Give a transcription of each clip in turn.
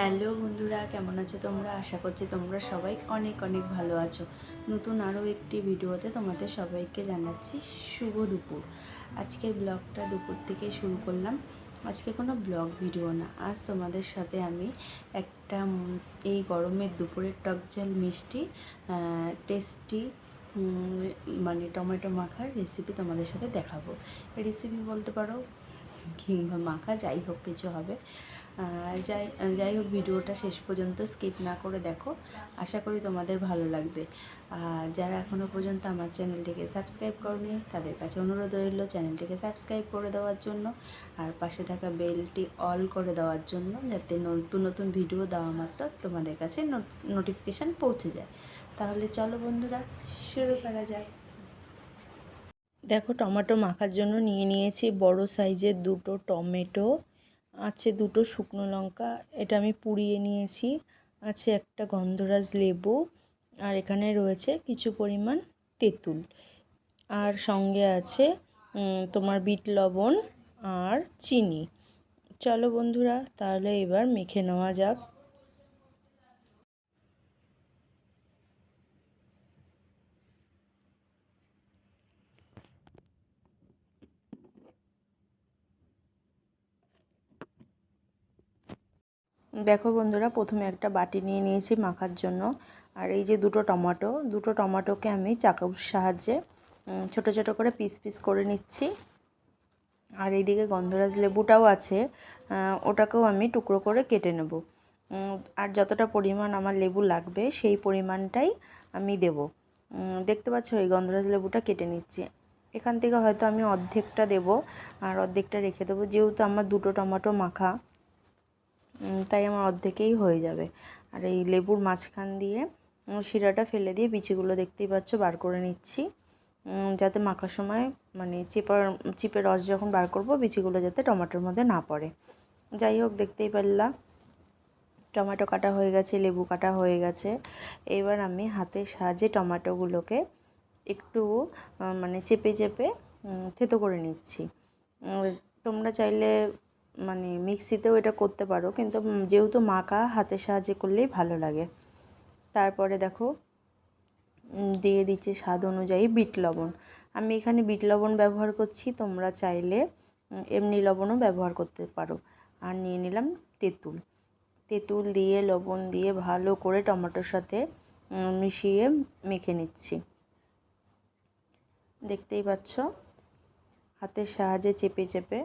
Hello বন্ধুরা, কেমন আছো তোমরা? আশা করছি তোমরা সবাই অনেক অনেক ভালো আছো। নতুন আরও একটি ভিডিওতে তোমাদের সবাইকে জানাচ্ছি শুভ দুপুর। আজকের ব্লগটা দুপুর থেকে শুরু করলাম। আজকে কোনো ব্লগ ভিডিও না। আজ তোমাদের সাথে আমি একটা এই গরমের দুপুরের টক ঝাল মিষ্টি টেস্টি মানে টমেটো মাখার রেসিপি তোমাদের সাথে দেখাবো। রেসিপি বলতে পারো কিংবা মাখা যাই হোক কিছু হবে। যাই যাই হোক ভিডিওটা শেষ পর্যন্ত স্কিপ না করে দেখো। আশা করি তোমাদের ভালো লাগবে। আর যারা এখনও পর্যন্ত আমার চ্যানেলটিকে সাবস্ক্রাইব করনি, তাদের কাছে অনুরোধ রইল চ্যানেলটিকে সাবস্ক্রাইব করে দেওয়ার জন্য আর পাশে থাকা বেলটি অল করে দেওয়ার জন্য যাতে নতুন নতুন ভিডিও দেওয়া মাত্র তোমাদের কাছে নোটিফিকেশান পৌঁছে যায়। তাহলে চলো বন্ধুরা, শুরু করা যাক। দেখো, টমেটো মাখার জন্য নিয়ে নিয়েছি বড় সাইজের দুটো টমেটো। আছে দুটো শুকনো লঙ্কা, এটা আমি পুড়িয়ে নিয়েছি। আছে একটা গন্ধরাজ লেবু আর এখানে রয়েছে কিছু পরিমাণ তেঁতুল। আর সঙ্গে আছে তোমার বিট লবণ আর চিনি। চলো বন্ধুরা, তাহলে এবার মেখে নেওয়া যাক। দেখো বন্ধুরা, প্রথমে একটা বাটি নিয়ে নিয়েছি মাখার জন্য। আর এই যে দুটো টমাটো, দুটো টমাটোকে আমি চাকুর সাহায্যে ছোট ছোট করে পিস পিস করে নিচ্ছি। আর এইদিকে গন্ধরাজ লেবুটাও আছে ওটাকেও আমি টুকরো করে কেটে নেব। আর যতটা পরিমাণ আমার লেবু লাগবে, সেই পরিমাণটাই আমি দেব। দেখতে পাচ্ছ, এই গন্ধরাজ লেবুটা কেটে নিচ্ছি। এখান থেকে হয়তো আমি অর্ধেকটা দেব, আর অর্ধেকটা রেখে দেবো, যেহেতু আমার দুটো টমেটো মাখা। তাই আমার অর্ধেকেই হয়ে যাবে। আর এই লেবুর মাঝখান দিয়ে শিরাটা ফেলে দিয়ে বিচিগুলো দেখতেই পাচ্ছ, বার করে নিচ্ছি। যাতে মাখার সময় মানে চিপার চিপের রস যখন বার করব, বিচিগুলো যাতে টমেটোর মধ্যে না পড়ে। যাই হোক, দেখতেই পারলাম টমেটো কাটা হয়ে গেছে, লেবু কাটা হয়ে গেছে। এবার আমি হাতের সাহায্যে টমেটোগুলোকে একটু মানে চেপে চেপে থেতো করে নিচ্ছি। তোমরা চাইলে মানে মিক্সিতেও এটা করতে পারো। কিন্তু যেহেতু মাখা হাতের সাহায্যে করলেই ভালো লাগে। তারপরে দেখো দিয়ে দিচ্ছি স্বাদ অনুযায়ী বিট লবণ। আমি এখানে বিট লবণ ব্যবহার করছি, তোমরা চাইলে এমনি লবণও ব্যবহার করতে পারো। আর নিয়ে নিলাম তেঁতুল। তেঁতুল দিয়ে, লবণ দিয়ে ভালো করে টমেটোর সাথে মিশিয়ে মেখে নিচ্ছি। দেখতেই পাচ্ছ? হাতের সাহায্যে চেপে চেপে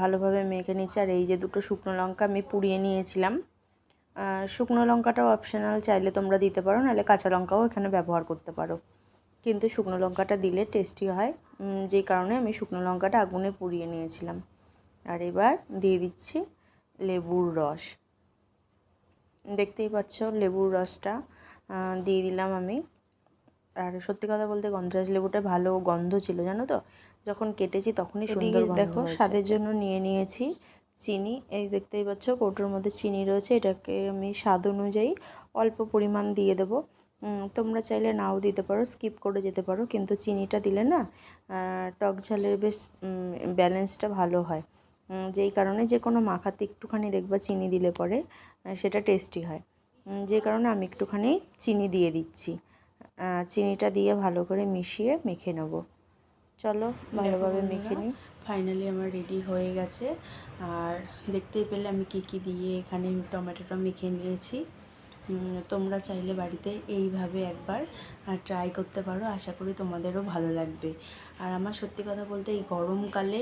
ভালোভাবে মেখে নিচ্ছি। আর এই যে দুটো শুকনো লঙ্কা আমি পুড়িয়ে নিয়েছিলাম। শুকনো লঙ্কাটাও অপশনাল চাইলে তোমরা দিতে পারো, নাহলে কাঁচা লঙ্কাও এখানে ব্যবহার করতে পারো। কিন্তু শুকনো লঙ্কাটা দিলে টেস্টি হয়। যেই কারণে আমি শুকনো লঙ্কাটা আগুনে পুড়িয়ে নিয়েছিলাম। আর এবার দিয়ে দিচ্ছি লেবুর রস। দেখতেই পাচ্ছ লেবুর রসটা দিয়ে দিলাম আমি। আর সত্যি কথা বলতে গন্ধরাজ লেবুটা ভালো গন্ধ ছিল, জানো তো? যখন কেটেছি তখনই সুন্দর দেখো স্বাদের জন্য নিয়ে নিয়েছি চিনি। এই দেখতেই পাচ্ছ কৌটোর মধ্যে চিনি রয়েছে। এটাকে আমি স্বাদ অনুযায়ী অল্প পরিমাণ দিয়ে দেবো। তোমরা চাইলে নাও দিতে পারো স্কিপ করে যেতে পারো কিন্তু চিনিটা দিলে না টক ঝালের বেশ ব্যালেন্সটা ভালো হয়। যেই কারণে যে কোনো মাখাতে একটুখানি দেখবা চিনি দিলে পরে সেটা টেস্টি হয়। যে কারণে আমি একটুখানি চিনি দিয়ে দিচ্ছি। চিনিটা দিয়ে ভালো করে মিশিয়ে মেখে নেব। চলো ভালোভাবে মেখে নিই। ফাইনালি আমার রেডি হয়ে গেছে। আর দেখতেই পেলে আমি কি কি দিয়ে এখানে টমেটোটা মেখে নিয়েছি। তোমরা চাইলে বাড়িতে এইভাবে একবার ট্রাই করতে পারো। আশা করি তোমাদেরও ভালো লাগবে। আর আমার সত্যি কথা বলতে এই গরমকালে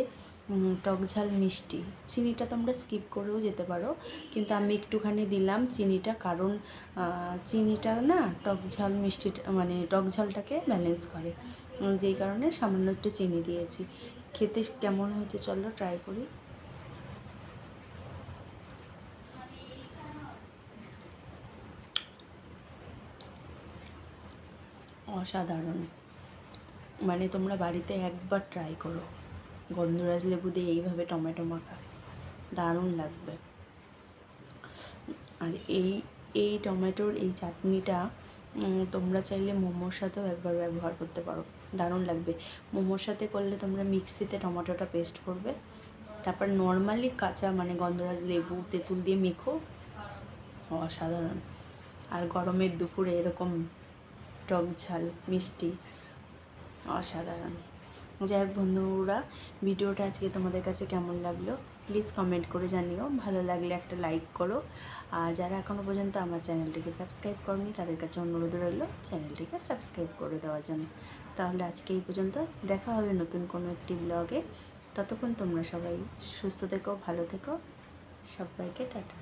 টক ঝাল মিষ্টি চিনিটা তোমরা স্কিপ করেও যেতে পারো। কিন্তু আমি একটুখানি দিলাম চিনিটা কারণ চিনিটা না টক ঝাল মিষ্টিটা মানে টক ঝালটাকে ব্যালেন্স করে। যেই কারণে সামান্য একটু চিনি দিয়েছি। খেতে কেমন হয়েছে চলো ট্রাই করি। অসাধারণ। মানে তোমরা বাড়িতে একবার ট্রাই করো। গন্ধরাজ লেবু দিয়ে এইভাবে টমেটো মাখা। দারুণ লাগবে। আর এই এই টমেটোর এই চাটনিটা তোমরা চাইলে মোমোর সাথেও একবার ব্যবহার করতে পারো। দারুণ লাগবে। মোমোর সাথে করলে তোমরা মিক্সিতে টমেটোটা পেস্ট করবে। তারপর নর্মালি কাঁচা মানে গন্ধরাজ লেবু, তেঁতুল দিয়ে মেখো। অসাধারণ। আর গরমের দুপুরে এরকম টক ঝাল, মিষ্টি, অসাধারণ। যাই হোক বন্ধুরা, ভিডিওটা আজকে তোমাদের কাছে কেমন লাগল প্লিজ কমেন্ট করে জানিও। ভালো লাগলে একটা লাইক করো। আর যারা এখনও পর্যন্ত আমার চ্যানেলটিকে সাবস্ক্রাইব করনি, তাদের কাছে অনুরোধ রইল চ্যানেলটিকে সাবস্ক্রাইব করে দেওয়ার জন্য। তাহলে আজকে এই পর্যন্ত দেখা হবে নতুন কোনো একটি ব্লগে ততক্ষণ তোমরা সবাই সুস্থ থেকো, ভালো থেকো। সবাইকে টাটা।